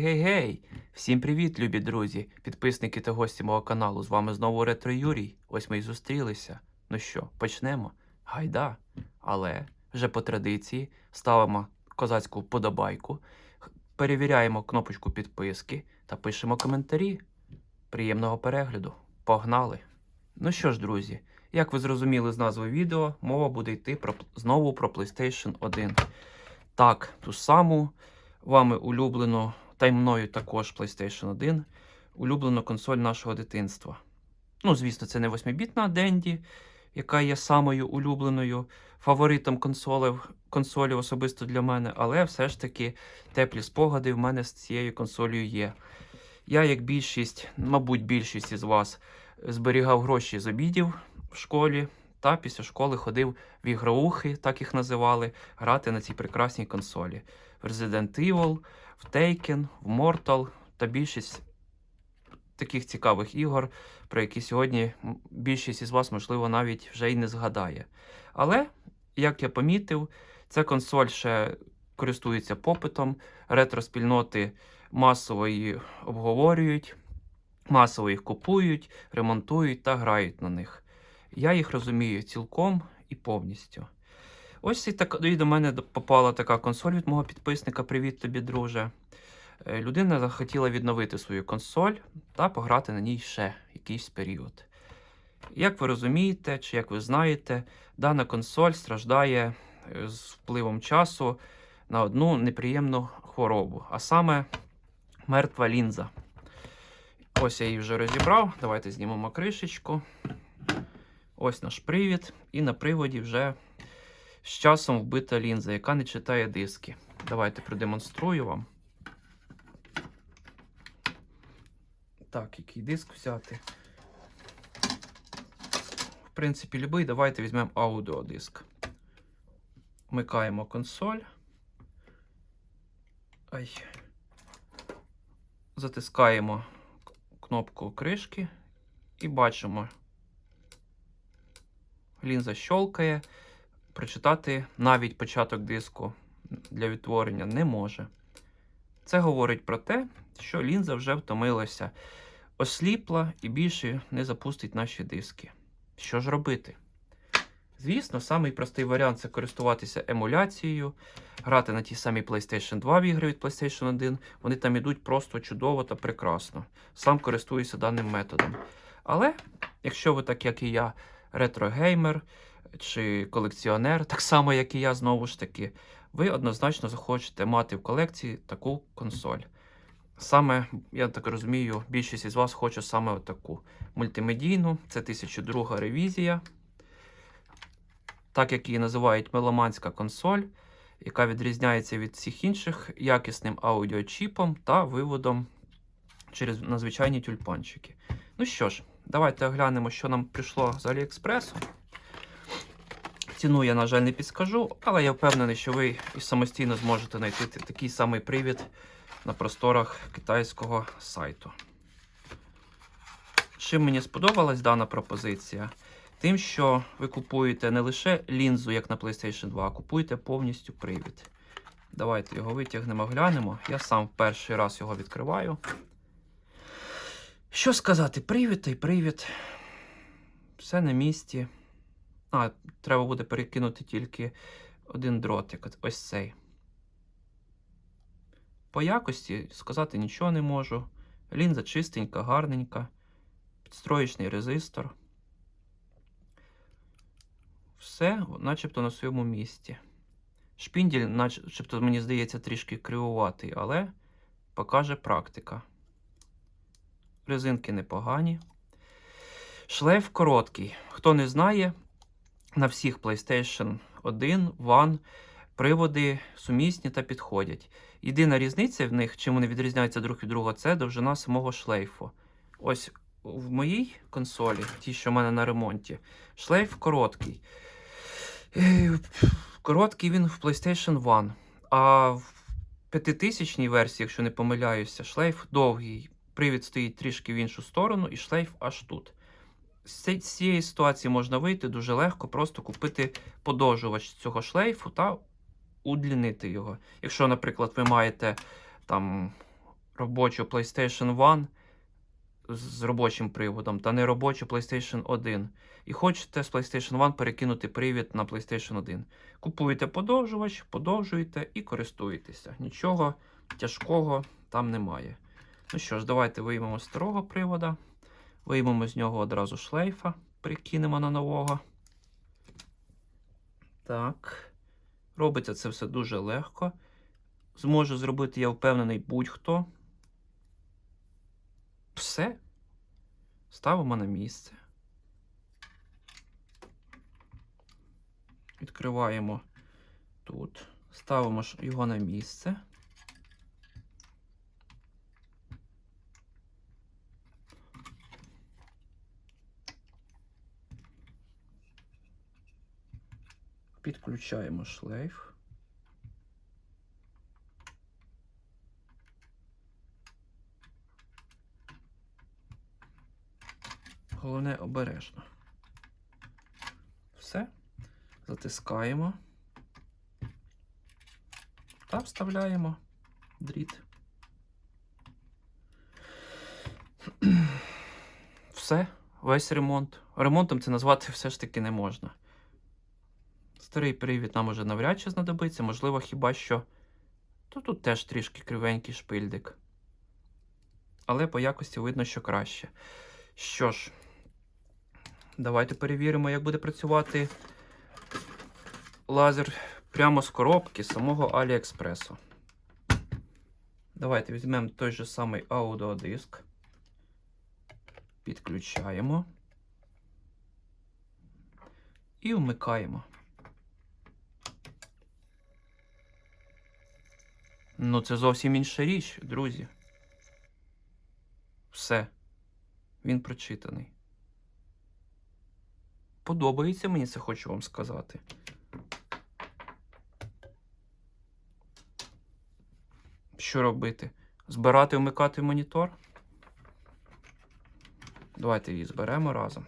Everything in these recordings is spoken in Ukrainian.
Гей-гей-гей! Всім привіт, любі друзі, підписники та гості мого каналу. З вами знову Ретро Юрій. Ось ми й зустрілися. Ну що, почнемо? Гайда. Але вже по традиції ставимо козацьку вподобайку, перевіряємо кнопочку підписки та пишемо коментарі. Приємного перегляду. Погнали! Ну що ж, друзі, як ви зрозуміли з назви відео, мова буде йти про знову про PlayStation 1. Так, ту саму вами улюблену, та й мною також PlayStation 1, улюблену консоль нашого дитинства. Ну, звісно, це не 8-бітна Денді, яка є самою улюбленою фаворитом консолів, консолі особисто для мене, але все ж таки теплі спогади в мене з цією консолью є. Я, як більшість, мабуть, більшість із вас, зберігав гроші з обідів в школі та після школи ходив в ігроухи, так їх називали, грати на цій прекрасній консолі. Resident Evil, в Taken, в Mortal та більшість таких цікавих ігор, про які сьогодні більшість із вас, можливо, навіть вже й не згадає. Але, як я помітив, ця консоль ще користується попитом, ретро-спільноти масово її обговорюють, масово їх купують, ремонтують та грають на них. Я їх розумію цілком і повністю. Ось і так і до мене попала така консоль від мого підписника. Привіт тобі, друже. Е, Людина захотіла відновити свою консоль та пограти на ній ще якийсь період. Як ви розумієте, чи як ви знаєте, дана консоль страждає е, з впливом часу на одну неприємну хворобу, а саме мертва лінза. Ось я її вже розібрав. Давайте знімемо кришечку. Ось наш привід. І на приводі вже з часом вбита лінза, яка не читає диски. Давайте продемонструю вам. Так, який диск взяти. В принципі, любий. Давайте візьмемо аудіодиск. Вмикаємо консоль. Ай. Затискаємо кнопку кришки і бачимо. Лінза щолкає. Прочитати навіть початок диску для відтворення не може. Це говорить про те, що лінза вже втомилася, осліпла і більше не запустить наші диски. Що ж робити? Звісно, самий простий варіант це користуватися емуляцією, грати на тій самій PlayStation 2 в ігри від PlayStation 1. Вони там ідуть просто чудово та прекрасно. Сам користуюся даним методом. Але, якщо ви, так як і я, ретро-геймер чи колекціонер, так само, як і я, знову ж таки, ви однозначно захочете мати в колекції таку консоль. Саме, я так розумію, більшість із вас хоче саме таку мультимедійну. Це 1002 ревізія. Так як її називають меломанська консоль, яка відрізняється від всіх інших якісним аудіочіпом та виводом через надзвичайні тюльпанчики. Ну що ж, давайте оглянемо, що нам прийшло з Аліекспресу. Ціну я, на жаль, не підскажу, але я впевнений, що ви і самостійно зможете знайти такий самий привід на просторах китайського сайту. Чим мені сподобалась дана пропозиція? Тим, що ви купуєте не лише лінзу, як на PlayStation 2, а купуєте повністю привід. Давайте його витягнемо, глянемо. Я сам перший раз його відкриваю. Що сказати? Привід та й привід. Все на місці. А, треба буде перекинути тільки один дротик. от Ось цей. По якості сказати нічого не можу. Лінза чистенька, гарненька. Підстроєчний резистор. Все, начебто на своєму місці. Шпінділь, начебто, мені здається, трішки кривуватий, але покаже практика. Резинки непогані. Шлейф короткий. Хто не знає, на всіх PlayStation 1, One приводи сумісні та підходять. Єдина різниця в них, чим вони відрізняються друг від друга, це довжина самого шлейфу. Ось в моїй консолі, тій, що в мене на ремонті, шлейф короткий. Е, Короткий він в PlayStation 1. А в п'ятитисячній версії, якщо не помиляюся, шлейф довгий. Привід стоїть трішки в іншу сторону, і шлейф аж тут. З цієї ситуації можна вийти дуже легко, просто купити подовжувач цього шлейфу та удлінити його. Якщо, наприклад, ви маєте там робочу PlayStation 1 з робочим приводом та не робочу PlayStation 1. І хочете з PlayStation 1 перекинути привід на PlayStation 1. Купуєте подовжувач, подовжуєте і користуєтеся. Нічого тяжкого там немає. Ну що ж, давайте виймемо старого привода, виймемо з нього одразу шлейфа, перекинемо на нового. Так. Робиться це все дуже легко. Зможе зробити, я впевнений, будь-хто. Все. Ставимо на місце. Відкриваємо тут. Ставимо його на місце. Підключаємо шлейф. Головне обережно. Все. Затискаємо. Та вставляємо дріт. Все, весь ремонт. Ремонтом це назвати все ж таки не можна. Старий привід нам уже навряд чи знадобиться, можливо, хіба що. То тут теж трішки кривенький шпильдик. Але по якості видно, що краще. Що ж, давайте перевіримо, як буде працювати лазер прямо з коробки самого Аліекспресу. Давайте візьмемо той же самий аудіодиск. Підключаємо. І вмикаємо. Ну, це зовсім інша річ, друзі. Все. Він прочитаний. Подобається мені це, хочу вам сказати. Що робити? Збирати, вмикати монітор? Давайте її зберемо разом.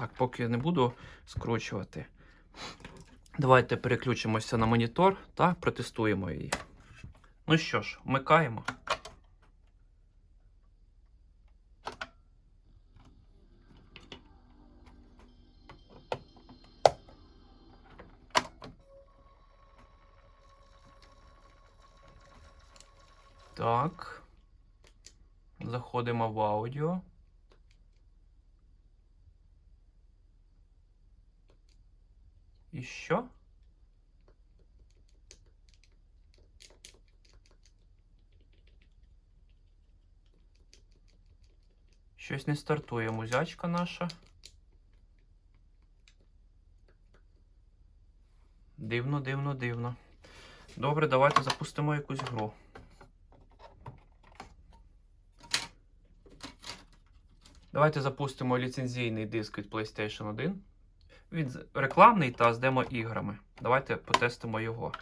Так, поки я не буду скручувати. Давайте переключимося на монітор та протестуємо її. Ну що ж, вмикаємо. Так. Заходимо в аудіо. І що? Щось не стартує музячка наша. Дивно, дивно, дивно. Добре, давайте запустимо якусь гру. Давайте запустимо ліцензійний диск від PlayStation 1. Він рекламний та з демо-іграми. Давайте потестимо його.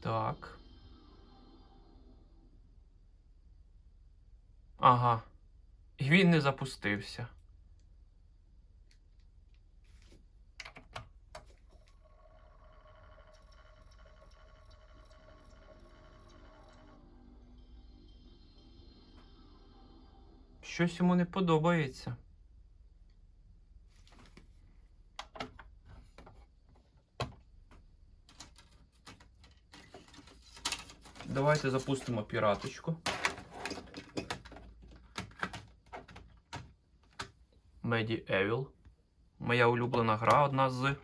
Так. Ага. І він не запустився. Щось йому не подобається. Давайте запустимо піраточку. Medieval. Моя улюблена гра одна з.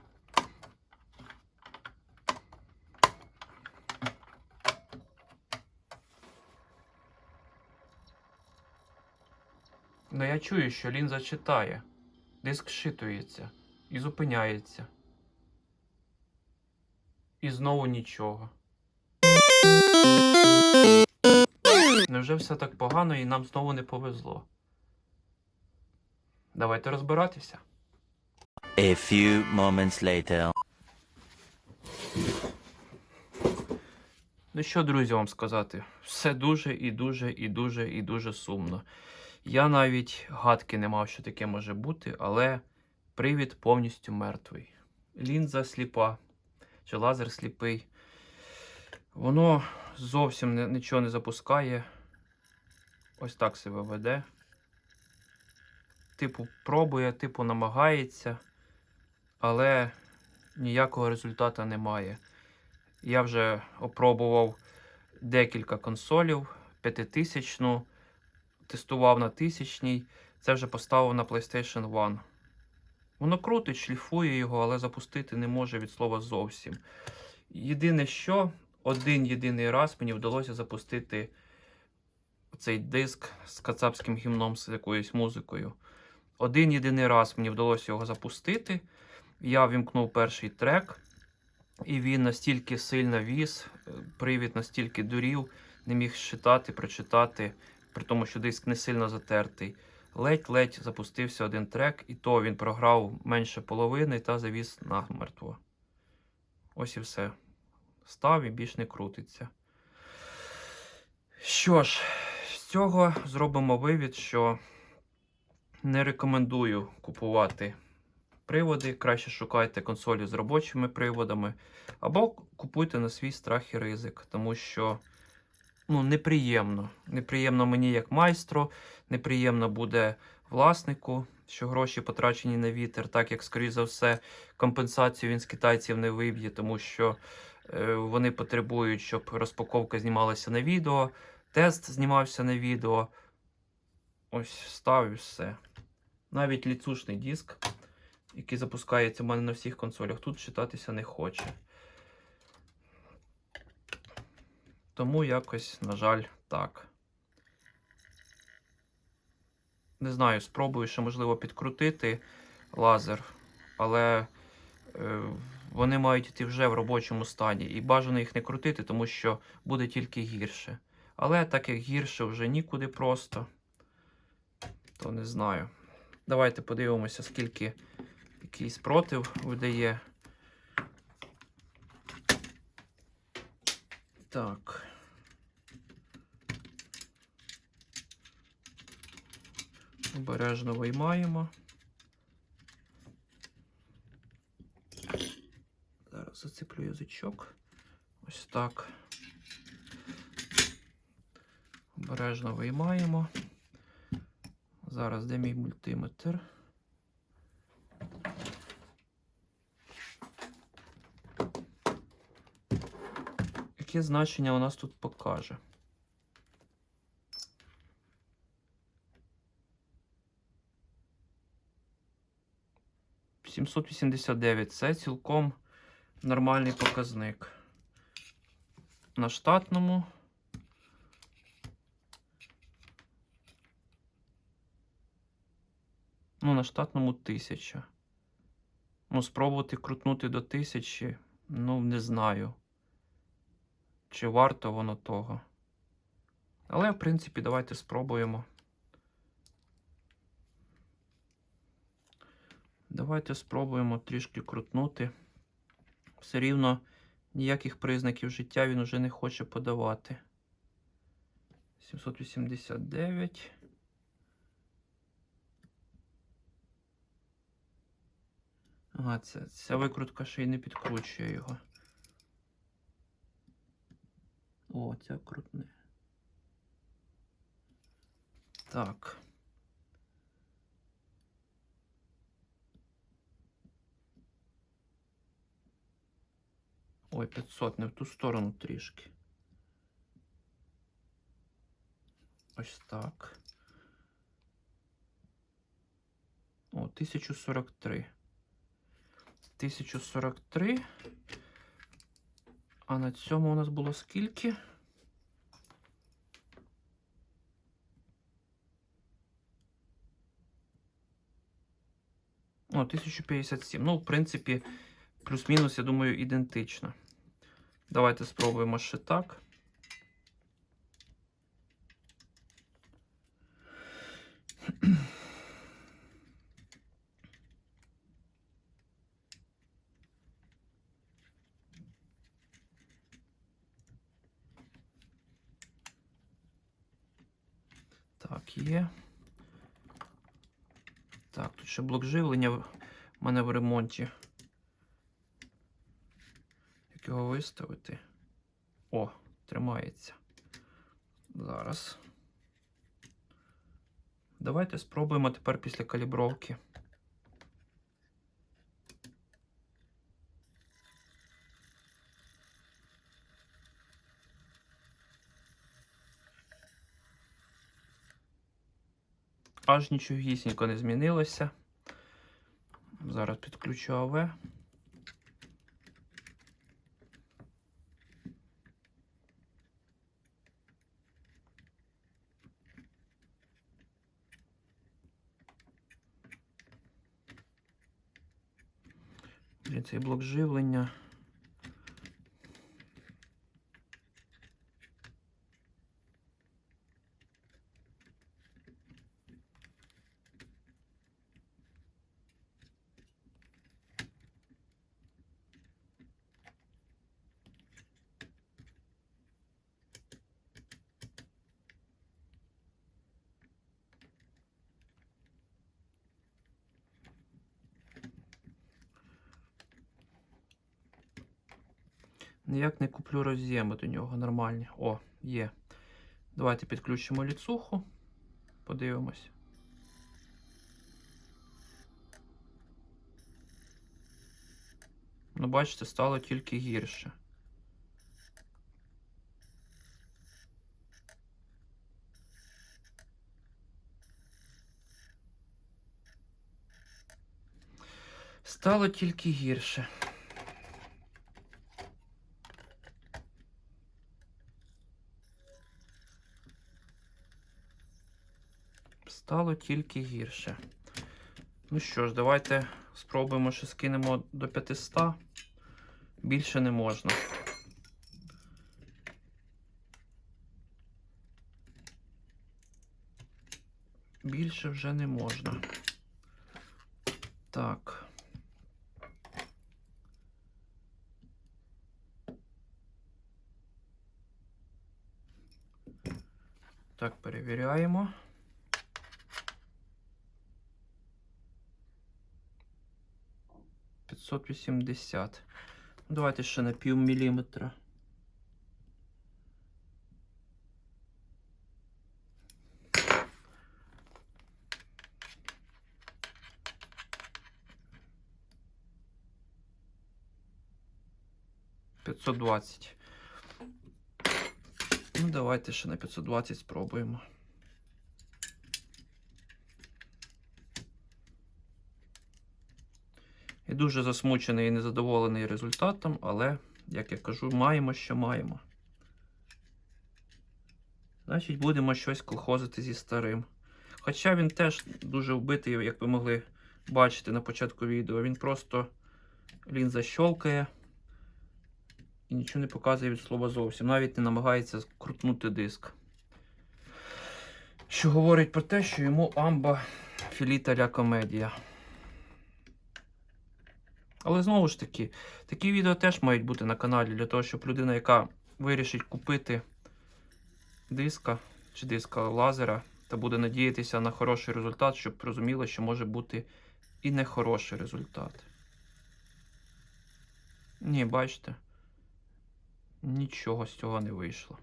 Ну я чую, що лінза читає. Диск шитується і зупиняється. І знову нічого. Невже все так погано і нам знову не повезло? Давайте розбиратися. A few moments later. Ну що, друзі, вам сказати? Все дуже і дуже і дуже і дуже сумно. Я навіть гадки не мав, що таке може бути, але привід повністю мертвий. Лінза сліпа, чи лазер сліпий. Воно зовсім нічого не запускає. Ось так себе веде. Типу, пробує, типу, намагається, але ніякого результату немає. Я вже опробував декілька консолів, п'ятитисячну, тестував на тисячній, це вже поставив на PlayStation 1. Воно крутить, шліфує його, але запустити не може від слова зовсім. Єдине що, один єдиний раз мені вдалося запустити цей диск з кацапським гімном з якоюсь музикою. Один єдиний раз мені вдалося його запустити. Я вімкнув перший трек, і він настільки сильно віз, привід настільки дурів, не міг читати, прочитати, при тому, що диск не сильно затертий. Ледь-ледь запустився один трек, і то він програв менше половини та завіз намертво. Ось і все. Став і більш не крутиться. Що ж, з цього зробимо вивід, що не рекомендую купувати приводи. Краще шукайте консолі з робочими приводами, або купуйте на свій страх і ризик, тому що ну, неприємно. Неприємно мені як майстру, неприємно буде власнику, що гроші потрачені на вітер, так як, скоріш за все, компенсацію він з китайців не виб'є, тому що е, вони потребують, щоб розпаковка знімалася на відео, тест знімався на відео. Ось став і все. Навіть ліцушний диск, який запускається в мене на всіх консолях, тут читатися не хоче. Тому якось, на жаль, так. Не знаю, спробую ще, можливо, підкрутити лазер, але е, вони мають йти вже в робочому стані. І бажано їх не крутити, тому що буде тільки гірше. Але так як гірше вже нікуди просто, то не знаю. Давайте подивимося, скільки який спротив видає. Так. Обережно виймаємо. Зараз зациплю язичок. Ось так. Обережно виймаємо. Зараз де мій мультиметр. Яке значення у нас тут покаже? Сімсот вісімдесят дев'ять. Це цілком нормальний показник. На штатному. Ну, на штатному 1000. Ну, спробувати крутнути до 1000, ну, не знаю. Чи варто воно того. Але, в принципі, давайте спробуємо. Давайте спробуємо трішки крутнути. Все рівно ніяких признаків життя він уже не хоче подавати. 789. Ага, ця, ця викрутка ще й не підкручує його. О, ця крутне. Так. Ой, 500, не в ту сторону трішки. Ось так. О, 1043. 1043. А на цьому у нас було скільки? О, 1057. Ну, в принципі, плюс-мінус, я думаю, ідентично. Давайте спробуємо ще так є. Так, тут ще блок живлення в мене в ремонті. Як його виставити? О, тримається. Зараз. Давайте спробуємо тепер після калібровки. Аж нічогісінько не змінилося. Зараз підключу АВ. Цей блок живлення. Куплю роз'єми до нього нормальні. О, є. Давайте підключимо ліцуху. Подивимось. Ну, бачите, стало тільки гірше. Стало тільки гірше. Стало тільки гірше. Ну що ж, давайте спробуємо, що скинемо до 500. Більше не можна. Більше вже не можна. Так. Так, перевіряємо. П'ятсот вісімдесят. Ну, Давайте ще на пів міліметра. Двадцять. Ну, давайте ще на 520 спробуємо. І дуже засмучений і незадоволений результатом, але, як я кажу, маємо, що маємо. Значить, будемо щось колхозити зі старим. Хоча він теж дуже вбитий, як ви могли бачити на початку відео. Він просто лінза щолкає і нічого не показує від слова зовсім. Навіть не намагається крутнути диск. Що говорить про те, що йому амба філіта ля комедія. Але знову ж таки, такі відео теж мають бути на каналі для того, щоб людина, яка вирішить купити диска чи диска лазера, та буде надіятися на хороший результат, щоб розуміла, що може бути і нехороший результат. Ні, бачите, нічого з цього не вийшло.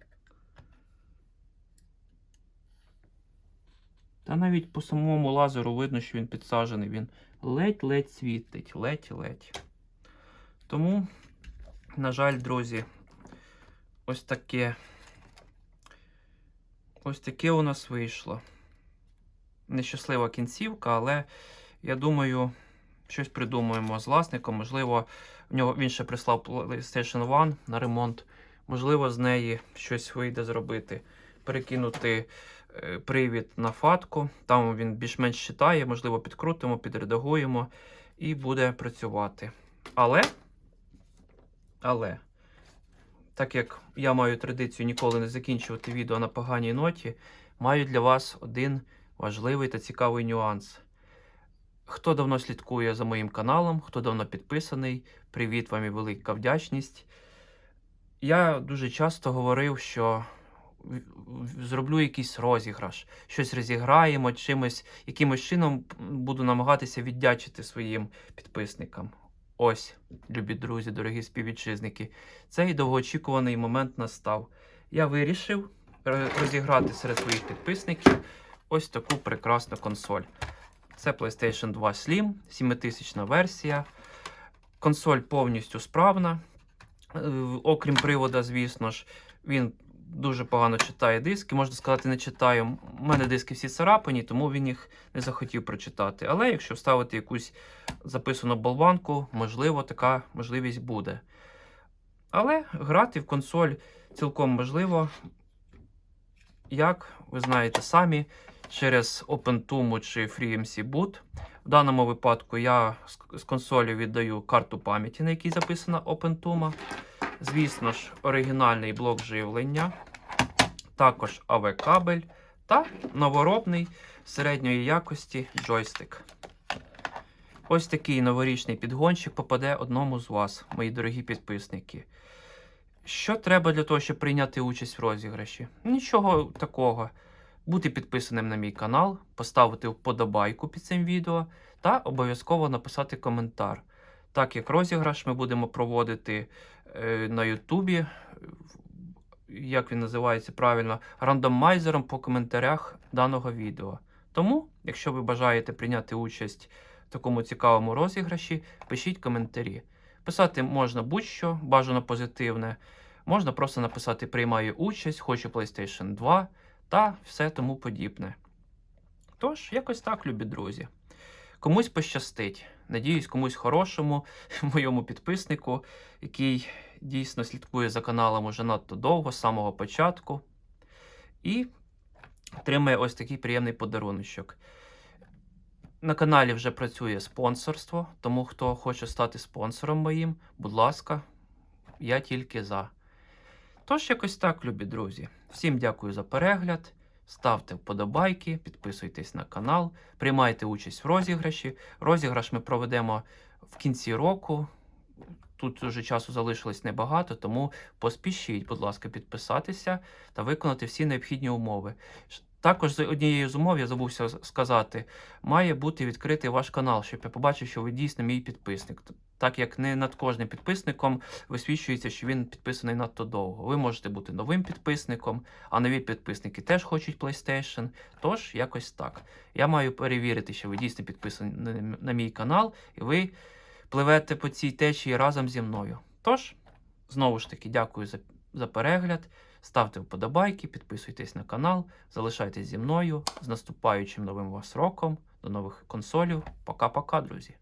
Та навіть по самому лазеру видно, що він підсаджений, він ледь-ледь світить, ледь-ледь. Тому, на жаль, друзі, ось таке. Ось таке у нас вийшло. Нещаслива кінцівка, але я думаю, щось придумаємо з власником. Можливо, в нього він ще прислав PlayStation 1 на ремонт. Можливо, з неї щось вийде зробити. Перекинути е, привід на фатку. Там він більш-менш читає, можливо, підкрутимо, підредагуємо і буде працювати. Але, але, так як я маю традицію ніколи не закінчувати відео на поганій ноті, маю для вас один важливий та цікавий нюанс. Хто давно слідкує за моїм каналом, хто давно підписаний, привіт вам і велика вдячність. Я дуже часто говорив, що зроблю якийсь розіграш, щось розіграємо, чимось, якимось чином буду намагатися віддячити своїм підписникам. Ось, любі друзі, дорогі співвітчизники, цей довгоочікуваний момент настав. Я вирішив розіграти серед своїх підписників ось таку прекрасну консоль. Це PlayStation 2 Slim, 7000 версія. Консоль повністю справна. Е, Окрім привода, звісно ж, він дуже погано читає диски. Можна сказати, не читаю. У мене диски всі царапані, тому він їх не захотів прочитати. Але якщо вставити якусь записану болванку, можливо, така можливість буде. Але грати в консоль цілком можливо, як ви знаєте самі, через OpenTUMO чи FreeMC Boot. В даному випадку я з консолі віддаю карту пам'яті, на якій записана OpenTUMA. Звісно ж, оригінальний блок живлення, також AV-кабель та новоробний середньої якості джойстик. Ось такий новорічний підгончик попаде одному з вас, мої дорогі підписники. Що треба для того, щоб прийняти участь в розіграші? Нічого такого. Бути підписаним на мій канал, поставити вподобайку під цим відео та обов'язково написати коментар. Так як розіграш ми будемо проводити на Ютубі, як він називається правильно, рандомайзером по коментарях даного відео. Тому, якщо ви бажаєте прийняти участь в такому цікавому розіграші, пишіть коментарі. Писати можна будь-що, бажано позитивне. Можна просто написати Приймаю участь, хочу PlayStation 2 та все тому подібне. Тож, якось так, любі друзі. Комусь пощастить. Надіюсь, комусь хорошому, моєму підписнику, який дійсно слідкує за каналом уже надто довго, з самого початку. І отримає ось такий приємний подаруночок. На каналі вже працює спонсорство, тому хто хоче стати спонсором моїм, будь ласка, я тільки за. Тож, якось так, любі друзі. Всім дякую за перегляд. Ставте вподобайки, підписуйтесь на канал, приймайте участь в розіграші. Розіграш ми проведемо в кінці року. Тут вже часу залишилось небагато, тому поспішіть, будь ласка, підписатися та виконати всі необхідні умови. Також з однією з умов я забувся сказати, має бути відкритий ваш канал, щоб я побачив, що ви дійсно мій підписник. Так як не над кожним підписником висвічується, що він підписаний надто довго. Ви можете бути новим підписником, а нові підписники теж хочуть PlayStation. Тож, якось так. Я маю перевірити, що ви дійсно підписані на мій канал, і ви пливете по цій течії разом зі мною. Тож, знову ж таки, дякую за, за перегляд. Ставте вподобайки, підписуйтесь на канал, залишайтесь зі мною з наступаючим новим вас роком. До нових консолів. Пока-пока, друзі.